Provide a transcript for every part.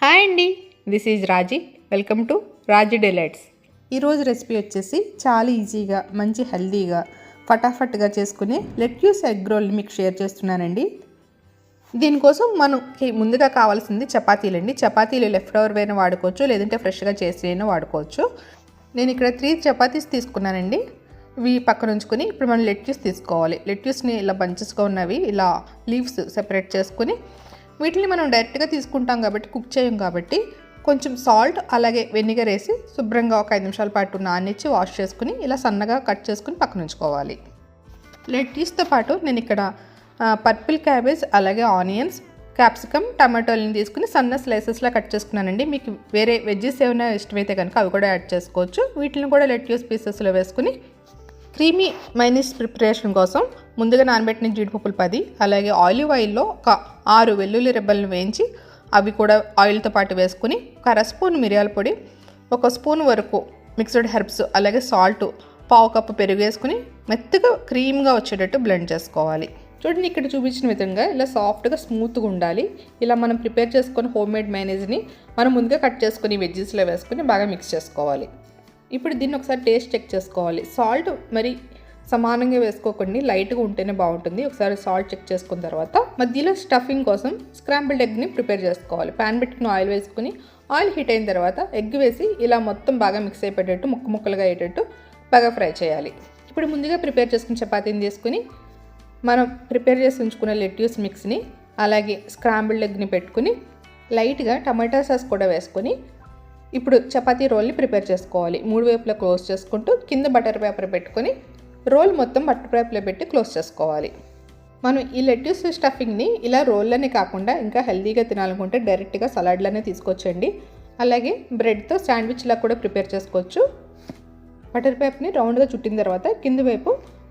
Hi అండి this is Raji. Welcome to Raji delights ఈరోజు recipe వచ్చేసి చాలా ఈజీగా మంచి హెల్దీగా ఫటాఫట్గా చేసుకునే లెట్యూస్ ఎగ్ రోల్ని మీకు షేర్ చేస్తున్నానండి. దీనికోసం మనకి ముందుగా కావాల్సింది చపాతీలు అండి. చపాతీలు లెఫ్ట్ ఓవర్ అయినా వాడుకోవచ్చు లేదంటే ఫ్రెష్గా చేసి అయినా వాడుకోవచ్చు. నేను ఇక్కడ త్రీ చపాతీస్ తీసుకున్నానండి. ఇవి పక్కన ఉంచుకొని ఇప్పుడు మనం లెట్యూస్ తీసుకోవాలి. లెట్యూస్ని ఇలా బంచెస్గా ఉన్నవి ఇలా లీవ్స్ సెపరేట్ చేసుకుని వీటిని మనం డైరెక్ట్గా తీసుకుంటాం కాబట్టి కుక్ చేయం కాబట్టి కొంచెం సాల్ట్ అలాగే వెనిగర్ వేసి శుభ్రంగా ఒక ఐదు నిమిషాల పాటు నానిచ్చి వాష్ చేసుకుని ఇలా సన్నగా కట్ చేసుకుని పక్కన ఉంచుకోవాలి. లెట్టీస్తో పాటు నేను ఇక్కడ పర్పుల్ క్యాబేజ్ అలాగే ఆనియన్స్ క్యాప్సికమ్ టమాటోలని తీసుకుని సన్న స్లైసెస్లా కట్ చేసుకున్నానండి. మీకు వేరే వెజ్జెస్ ఏమైనా ఇష్టమైతే కనుక అవి కూడా యాడ్ చేసుకోవచ్చు. వీటిని కూడా లెట్యూస్ పీసెస్లో వేసుకుని క్రీమీ మైనీస్ ప్రిపరేషన్ కోసం ముందుగా నానబెట్టిన జీడిపప్పులు పది అలాగే ఆలివ్ ఆయిల్లో ఒక ఆరు వెల్లుల్లి రెబ్బలను వేయించి అవి కూడా ఆయిల్తో పాటు వేసుకుని ఒక అర స్పూన్ మిరియాల పొడి ఒక స్పూన్ వరకు మిక్స్డ్ హెర్బ్స్ అలాగే సాల్ట్ పావు కప్పు పెరుగు వేసుకుని మెత్తగా క్రీమ్గా వచ్చేటట్టు బ్లెండ్ చేసుకోవాలి. చూడండి ఇక్కడ చూపించిన విధంగా ఇలా సాఫ్ట్గా స్మూత్గా ఉండాలి. ఇలా మనం ప్రిపేర్ చేసుకుని హోమ్ మేడ్ మైనేజ్ని మనం ముందుగా కట్ చేసుకుని వెజ్జెస్లో వేసుకుని బాగా మిక్స్ చేసుకోవాలి. ఇప్పుడు దీన్ని ఒకసారి టేస్ట్ చెక్ చేసుకోవాలి. సాల్ట్ మరి సమానంగా వేసుకోకండి లైట్గా ఉంటేనే బాగుంటుంది. ఒకసారి సాల్ట్ చెక్ చేసుకున్న తర్వాత మధ్యలో స్టఫింగ్ కోసం స్క్రాంబుల్డ్ ఎగ్ని ప్రిపేర్ చేసుకోవాలి. ప్యాన్ పెట్టుకుని ఆయిల్ వేసుకుని ఆయిల్ హీట్ అయిన తర్వాత ఎగ్ వేసి ఇలా మొత్తం బాగా మిక్స్ అయిపోయేటట్టు ముక్క ముక్కలుగా అయ్యేటట్టు బాగా ఫ్రై చేయాలి. ఇప్పుడు ముందుగా ప్రిపేర్ చేసుకుని చపాతీని తీసుకుని మనం ప్రిపేర్ చేసి ఉంచుకున్న లెట్యూస్ మిక్స్ని అలాగే స్క్రాంబుల్డ్ ఎగ్ని పెట్టుకుని లైట్గా టమాటా సాస్ కూడా వేసుకొని ఇప్పుడు చపాతీ రోల్ని ప్రిపేర్ చేసుకోవాలి. మూడు వైపులా క్లోజ్ చేసుకుంటూ కింద బటర్ పేపర్ పెట్టుకొని రోల్ మొత్తం బటర్ పేపర్లో పెట్టి క్లోజ్ చేసుకోవాలి. మనం ఈ లెట్యూస్ స్టఫింగ్ని ఇలా రోల్లోనే కాకుండా ఇంకా హెల్తీగా తినాలనుకుంటే డైరెక్ట్గా సలాడ్లోనే తీసుకొచ్చండి అలాగే బ్రెడ్తో శాండ్విచ్లా కూడా ప్రిపేర్ చేసుకోవచ్చు. బటర్ పేపర్ని రౌండ్గా చుట్టిన తర్వాత కింది వైపు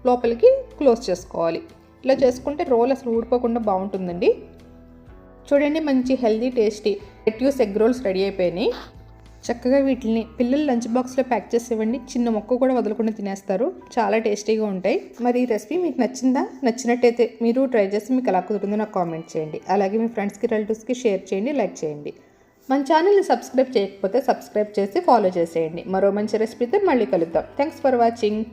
లోపలికి క్లోజ్ చేసుకోవాలి. ఇలా చేసుకుంటే రోల్ అసలు ఊడిపోకుండా బాగుంటుందండి. చూడండి మంచి healthy tasty lettuce egg rolls ready అయిపోయినాయి. చక్కగా వీటిని పిల్లలు లంచ్ బాక్స్లో ప్యాక్ చేసి ఇవ్వండి. చిన్న మొక్క కూడా వదలకుండా తినేస్తారు. చాలా టేస్టీగా ఉంటాయి. మరి ఈ రెసిపీ మీకు నచ్చిందా? నచ్చినట్టయితే మీరు ట్రై చేసి మీకు ఎలా కుదురుతుందో నాకు కామెంట్ చేయండి. అలాగే మీ ఫ్రెండ్స్కి రిలేటివ్స్కి షేర్ చేయండి లైక్ చేయండి. మన ఛానల్ని సబ్స్క్రైబ్ చేయకపోతే సబ్స్క్రైబ్ చేసి ఫాలో చేసేయండి. మరో మంచి రెసిపీతో మళ్ళీ కలుద్దాం. Thanks for watching.